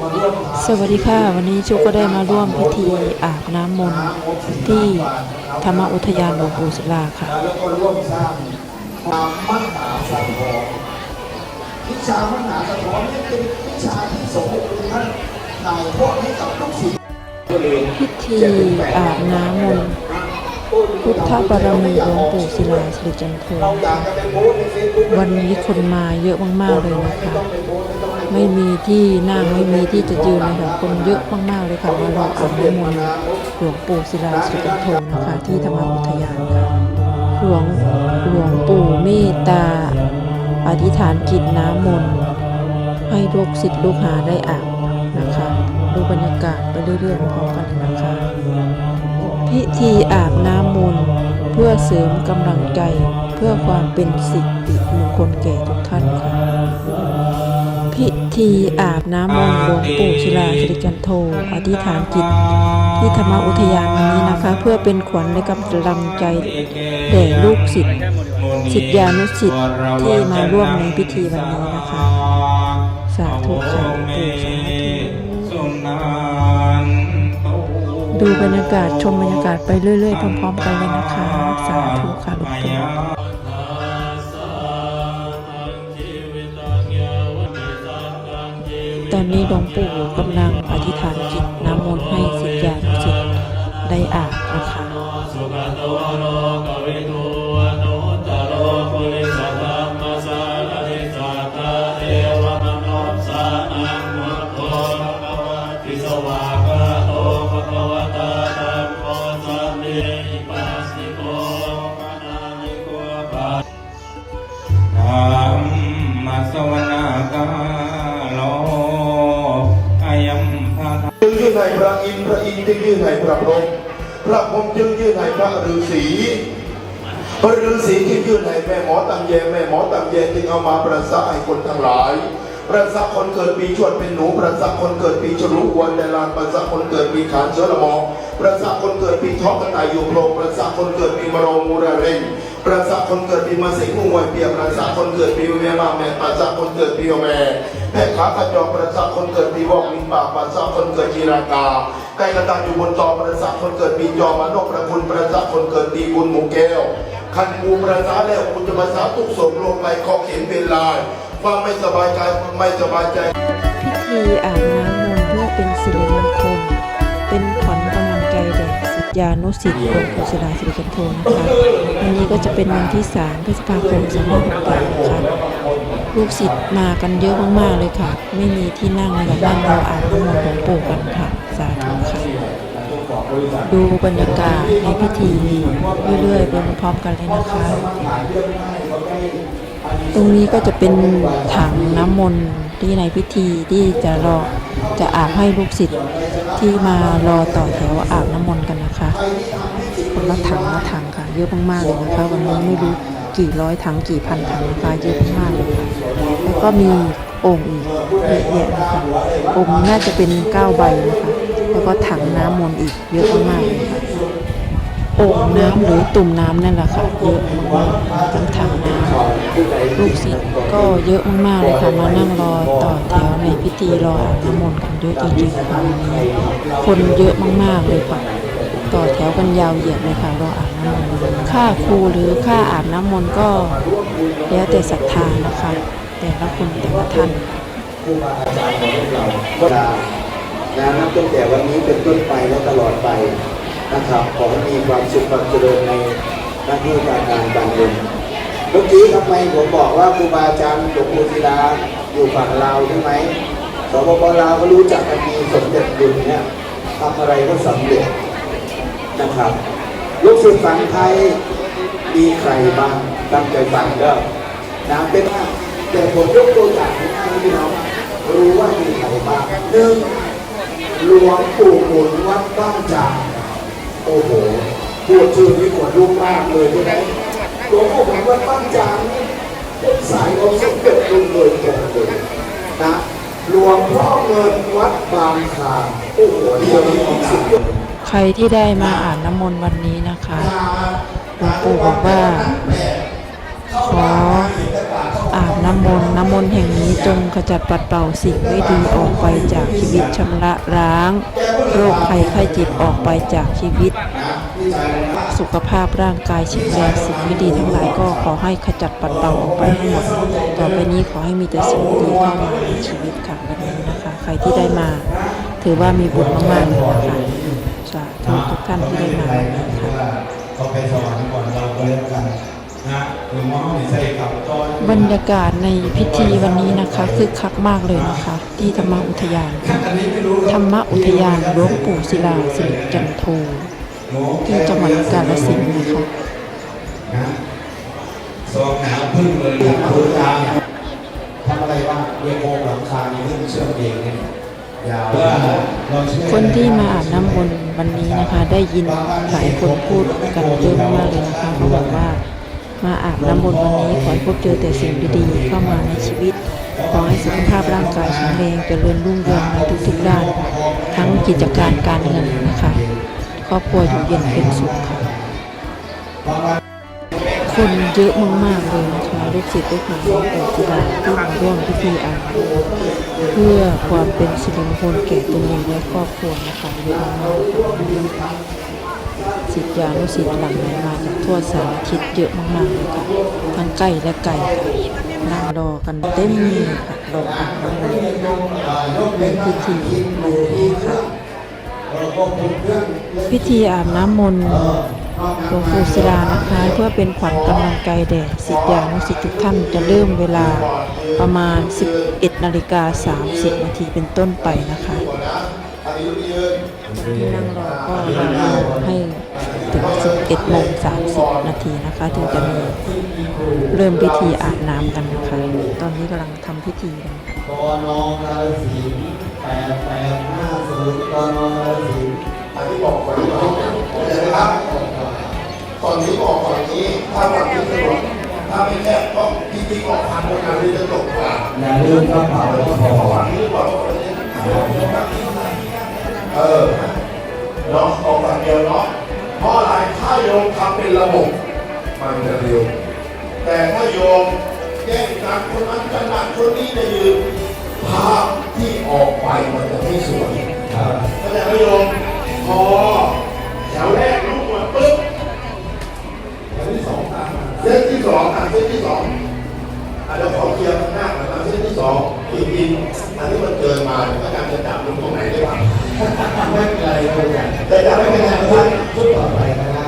สวัสดีค่ะ วันนี้ชุกก็ได้มาร่วมพิธีอาบน้ำมนต์ที่ธรรมอุทยานหลวงปู่ศิลาค่ะแล้วก็ร่วมสร้างความมั่นหนาสันทองวิชามั่นหนาสันทองนี่เป็นวิชาที่สมเด็จพระท่านถ่ายทอดให้กับลูกศิษย์พิธีอาบน้ำมนต์พุทธบารมีหลวงปู่ศิลาสิริจันโทเราอยากจะไปโพสต์ในเฟซบุ๊กวันนี้คนมาเยอะมากๆเลยนะคะ ไม่มีที่นั่งไม่มีที่จะยืนเลยค่ะคนเยอะมากๆเลยค่ะมารออาบน้ำมนต์หลวงปู่ศิลาสิริจันโทนะคะ ที่ธรรมอุทยานค่ะหลวงหลวงปู่เมตตา อธิษฐานกินน้ำมนต์ให้ลูกศิษย์ลูกหาได้อาบนะคะดูบรรยากาศไปเรื่อยๆพร้อมกันนะคะ พิธีอาบน้ำมนต์เพื่อเสริมกำลังใจเพื่อความเป็นสิริมงคลแก่ทุกท่านค่ะ พิธีอาบน้ำมนต์หลวงปู่ศิลาสิริจันโท อธิษฐานจิต ที่ธรรมอุทยานวันนี้นะคะ เพื่อเป็นขวัญและกำลังใจแด่ลูกศิษย์ศิษยานุศิษย์ที่มาร่วมในพิธีวันนี้นะคะ สาธุค่ะหลวงปู่สาธุดูบรรยากาศชมบรรยากาศไปเรื่อยๆพร้อมๆกันเลยนะคะ สาธุค่ะหลวงปู่ ตอนนี้หลวงปู่กำลังอธิษฐานจิตน้ำมนต์ให้สิทธิานุสิทธิ์ได้อาบนะคะ ให้พระอินทร์พระอินทร์จึงยื่นให้พระพรหมพระพรหมจึงยื่นให้พระฤาษีพระฤาษีจึงยื่นให้แม่หมอตำแยแม่หมอตำแยจึงเอามาประสาให้คนทั้งหลายประสาคนเกิดปีชวดเป็นหนูประสาคนเกิดปีฉลูวันในลานประสาคนเกิดปีขานเชื้อละมอประสาคนเกิดปีท้องกระต่ายอยู่โพรงประสาคนเกิดปีมะโรงมูระเร่ง ประสาคนเกิดปีมะสิงห์งวยเปียประสาคนเกิดปีเมียมาแม่ประสาคนเกิดปีแม่แม่ขากระจอประสาคนเกิดปีวอกมีปากประสาคนเกิดปีรากาใกล้กระตาอยู่บนตอประสาคนเกิดปีจอมานกประคุณประสาคนเกิดปีบุญหมูแก้วคันกูประสาแล้วคุณจะมาสาทุกสมลงไปขอเขียนเป็นลายความไม่สบายใจความไม่สบายใจพิธีอาบน้ำมนต์เพื่อเป็นสิริมงคล ยานุศิษย์หลวงปู่ศิลาสิริจันโทนะคะวันนี้ก็จะเป็นวันที่ 3 พฤษภาคม2568นะคะลูกศิษย์มากันเยอะมากๆเลยค่ะ ไม่มีที่นั่งเลยค่ะนั่งรออาบน้ำมนต์หลวงปู่กันค่ะ สาธุค่ะ ดูบรรยากาศในพิธีเรื่อยๆไปพร้อมๆกันเลยนะคะ ตรงนี้ก็จะเป็นถังน้ำมนต์ที่ในพิธีที่จะรอ จะอาบให้ลูกศิษย์ที่มารอต่อแถวอาบน้ำมนต์กันนะคะ คนละถังละถังค่ะ เยอะมากๆเลยนะคะวันนี้ไม่รู้กี่ร้อยถังกี่พันถังนะคะเยอะมากเลยค่ะแล้วก็มีโอ่งอีกเยอะแยะนะคะโอ่งน่าจะเป็นเก้าใบนะคะ แล้วก็ถังน้ำมนต์อีกเยอะมากๆเลยค่ะโอ่งน้ำหรือตุ่มน้ำนั่นแหละค่ะเยอะมากๆทั้งถังน้ ลูกศิษย์ก็เยอะมากๆเลยค่ะ มานั่งรอต่อแถวในพิธีรออาบน้ำมนต์กันเยอะจริงๆค่ะวันนี้คนเยอะมากๆเลยค่ะ ต่อแถวกันยาวเหยียดเลยค่ะรออาบน้ำมนต์ค่าครูหรือค่าอาบน้ำมนต์ก็แล้วแต่ศรัทธานะคะ แต่ละคนแต่ละท่านครูบาอาจารย์ของเราก็ลานะนับตั้งแต่วันนี้เป็นต้นไปและตลอดไปนะครับขอให้มีความสุขความเจริญในหน้าที่การงานการเงิน เมื่อกี้ทำไมผมบอกว่าครูบาอาจารย์หลวงปู่ศิลาอยู่ฝั่งลาวใช่ไหมสปปลาวก็รู้จักกันดีสมเด็จดุลเนี่ยทำอะไรก็สำเร็จนะครับลูกศิษย์ฝั่งไทยมีใครบ้างตั้งใจฟังเด้อนะเป็นว่าแต่ผมยกตัวอย่างให้ให้พี่น้องรู้ว่ามีใครบ้างหนึ่งหลวงปู่หมุนวัดบ้านจางโอ้โหพูดชื่อนี้ขนลุกมากเลยใช่ไหม หลวงปู่หมุนวัดบ้านจางนี่เป็นสายองสมเด็จลุงเลยตรงเลยนะหลวงพ่อเงินวัดบางคาโอ้โหเดียวนี้ของสุดยอดใครที่ได้มาอ่านน้ำมนต์วันนี้นะคะหลวงปู่บอกว่าขอ อาบน้ำมนต์น้ำมนต์แห่งนี้จงขจัดปัดเป่าสิ่งไม่ดีออกไปจากชีวิตชำระล้าง โรคภัยไข้เจ็บออกไปจากชีวิต สุขภาพร่างกายแข็งแรงสิ่งไม่ดีทั้งหลายก็ขอให้ขจัดปัดเป่าออกไปให้หมดต่อไปนี้ขอให้มีแต่สิ่งดีเข้ามาในชีวิตค่ะวันนี้นะคะ ใครที่ได้มา ถือว่ามีบุญมากๆเลยนะคะสาธุทุกท่านที่ได้มาค่ะเขาไปสวรรค์ก่อนเราก็แล้วกันนะ หรือมองใส่กับตอนบรรยากาศในพิธีวันนี้นะคะคึกคักมากเลยนะคะ ที่ธรรมอุทยานอันนี้ไม่รู้ธรรมอุทยานหลวงปู่ศิลาสิริจันโทที่จังหวัดกาฬสินธุ์นะคะนะสองหนาวพึ่งเลยนะพึ่งตามทำอะไรบ้างเรียกโมงหลังคานี่พึ่งเชื่อมเองเนี่ยยาวว่าเราเชื่อคนที่มาอาบน้ำมนต์วันนี้นะคะ ได้ยินหลายคนพูดกันเยอะมากเลยนะคะเขาบอกว่า มาอาบน้ำมนต์วันนี้ขอให้พบเจอแต่สิ่งดีๆ เข้ามาในชีวิต ขอให้สุขภาพร่างกายแข็งแรงเจริญรุ่งเรืองในทุกๆด้าน ทั้งกิจการการเงินนะคะ ครอบครัวอยู่เย็นเป็นสุขค่ะ คนเยอะมากๆเลยนะคะลูกศิษย์ลูกหาหลวงปู่ศิลาที่มาร่วมพิธีอาบเพื่อความเป็นสิริมงคลแก่ตนเองและครอบครัวนะคะเยอะมากๆค่ะ ศิษยานุศิษย์หลั่งไหลมาจากทั่วสารทิศเยอะมากๆเลยค่ะ ทั้งใกล้และไกลค่นั่งรอกันเต็มเลยค่ะรออาบน้ำมนต์ในพิธีวันนี้ค่ะ พิธีอาบน้ำมนต์หลวงปู่ศิลานะคะ เพื่อเป็นขวัญกำลังใจแด่ศิษยานุศิษย์ทุกท่านจะเริ่มเวลาประมาณ 11นาฬิกา30นาทีเป็นต้นไปนะคะที่นั่งรอก็รอให้ ถึง 11โมง30 นาทีนะคะ ถึงจะมีเริ่มพิธีอาบน้ำกันนะคะ ตอนนี้กำลังทำพิธีกันค่ะกอนองราศีแปดแปดห้าศูนย์กอนองราศีอันนี้บอกก่อนนะเข้าใจไหมครับ ตอนนี้บอกก่อนนี้ ถ้าวันที่สะดวกถ้าไม่แคบก็จริงๆออกทางคนงานเลยจะจบกว่าอย่าลืมกระเป๋าทองหวังหรือเปล่าเออเนาะออกฝั่งเดียวเนาะ เพราะอะไรถ้าโยมทำเป็นระบบ มันจะเร็ว แต่ถ้าโยมแย่งกันคนนั้นกันนั้นคนนี้จะยืนภาพที่ออกไปมันจะไม่สวยครับเข้าใจไหมโยมพอแถวแรกลุกมาปุ๊บแถวที่สองตามเส้นที่สองอะเส้นที่สองอะเดี๋ยวขอเคลียร์ข้างหน้าก่อนนะเส้นที่สองจริงๆอันนี้มันเกินมาอาจารย์จะจับลงตรงไหนได้บ้าง ไม่เป็นไรเลยแต่จับไม่เป็นไรท่านชุดต่อไปก็ได้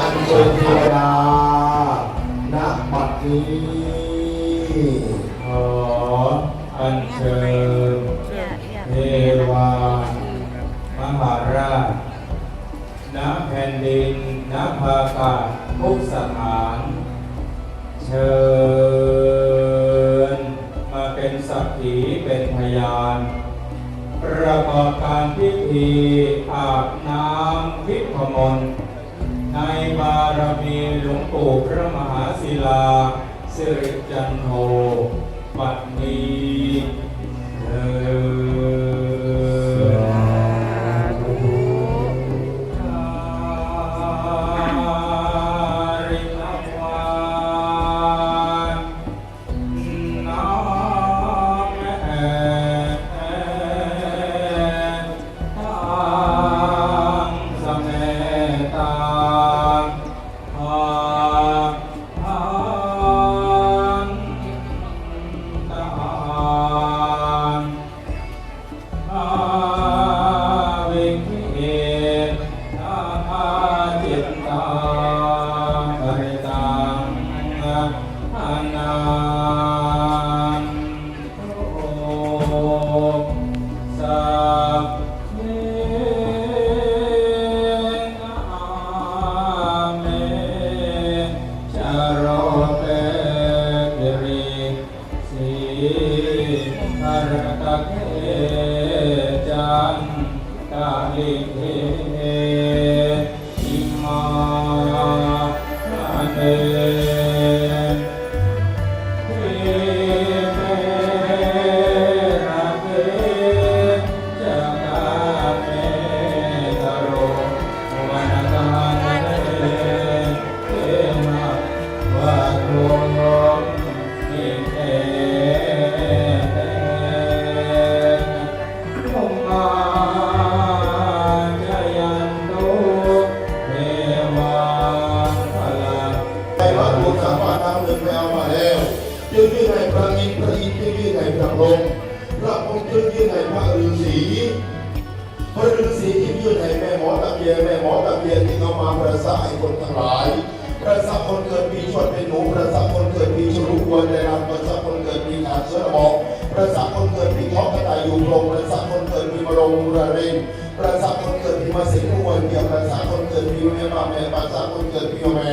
อันเชิญเทวดาณบัดนี้ขออัญเชิญเทวามหาราชณแผ่นดินณภากาทุกสถาน เชิญมาเป็นสักขี ธีอาบน้ำพิพมนต์ในบารมีหลวงปู่พระมหาศิลาสิริจันโทปัตนี อ ระอินทร์พระอินทร์ที่ยื่นในพระพรหมพระองค์ที่ยื่นในพระฤาษีพระฤาษีที่ยื่นในแม่หมอตะเพียนแม่หมอตะเพียนที่เอามาประสาไคนทั้งหลายประสาคนเกิดปีชดเป็นหนูประสาคนเกิดปีชรุกวนได้รับประสาคนเกิดปีขาดเสื้อหมอกประสาคนเกิดปีท้องกระต่ายอยู่ลงประสาคนเกิดปีมะรงระเร็งประสาคนเกิดปีมาเสกงห์วันเดี่ยวประสาคนเกิดปีแม่ปลาแม่ประสาคนเกิดปีแม่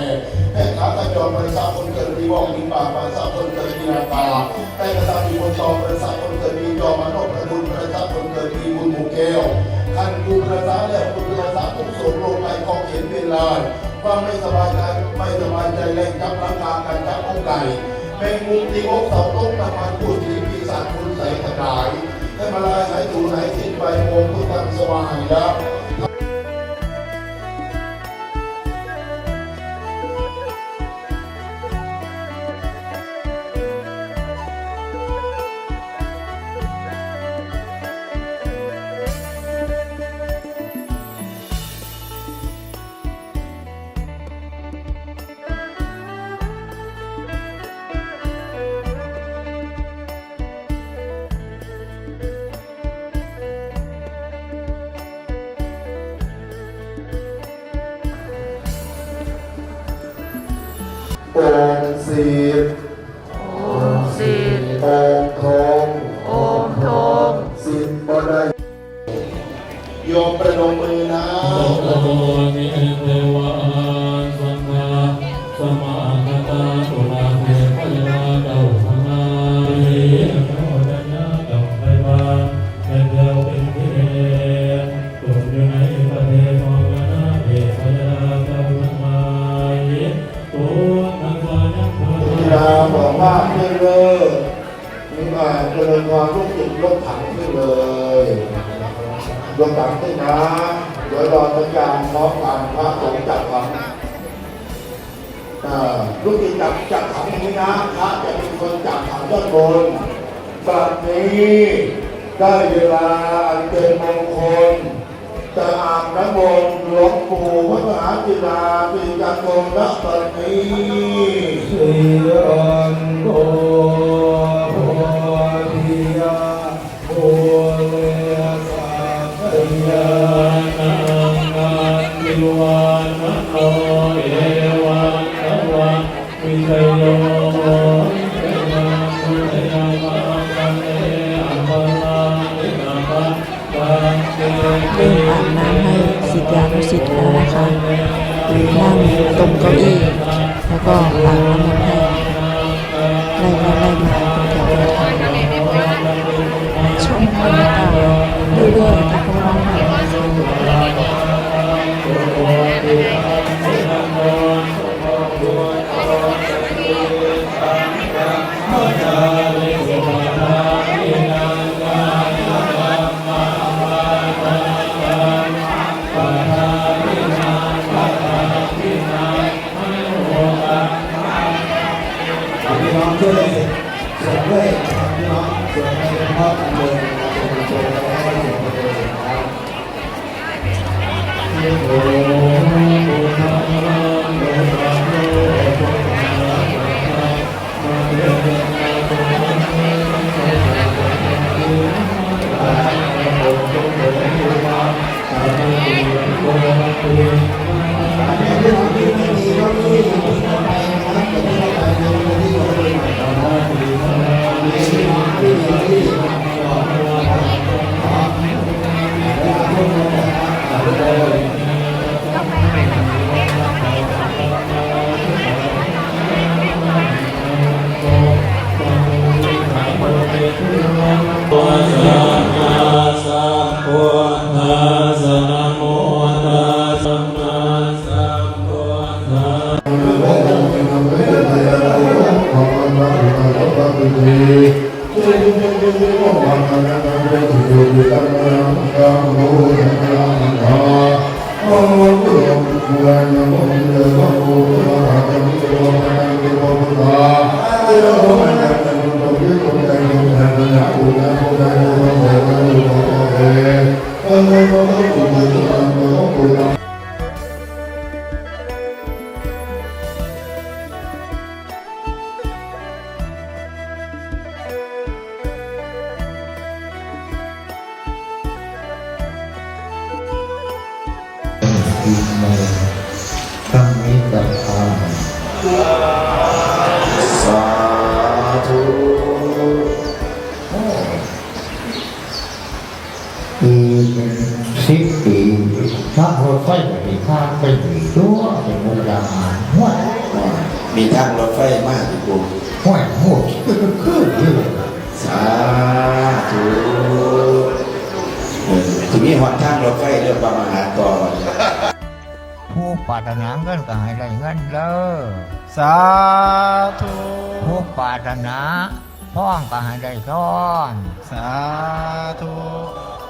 ขาตะจรประสาคนเกิดปีวอกปีปากประสาคนเกิดปีนาตาแต่ประสาปีบนจอประสาคนเกิดปีจอมานพประดุลประสาคนเกิดปีบุญหมู่แก้วท่านกูประสาแล้วกูประสาทุกส่วนลงไปกองเห็นเป็นลายความไม่สบายใจไม่สบายใจแรงจับราคากันจับอกไก่แมงมุมตีอกเสาต้นน้ำมันพูดผีปีศาจคุณใส่กระดายให้มาลายหายสูญหายสิ้นไปโมงทุกทันสว่างแล้ว สีโองสีโองทองโองทองสิบบ่ได้โยมประนมมือนะ ความรู้สึกถังขึ้นเลยลดถังขึ้นนะเดี๋ยวรอสัญญาณพร้อมกันพระสงฆ์จับถังลูกศิษย์จับจับถังนี้นะพระจะเป็นคนจับถังด้านบนบัดนี้ได้เวลาอันเป็นมงคลจะอาบน้ำมนต์หลวงปู่พระมหาจิตาปีจันโทณบัดนี้สิรันโตโอิเมสัมมิตัพาสาธุอีเป็นสิบปีถ้ารถไฟไปข้างไปถึงตัวเป็นมุกดาหารห้วยมีทางรถไฟมากที่กูห้วยหัวคือคือคือสาธุเออทีนี้หอนทางรถไฟเรื่องประมาหาต่อผู้ ปรารถนาเงินก็ให้ได้เงินเด้อสาธุผู้ปรารถนาท้องก็ให้ได้ท้องสาธุ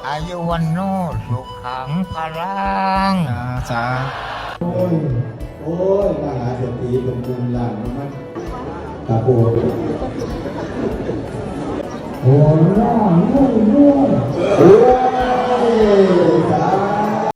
อายุวันโนสุขังพลังสาสาโอ้ยโอ้ยมหาเศรษฐีเป็นเมืองล้านมันตาโบโอ้ยน้องน้องน้องโอ้ย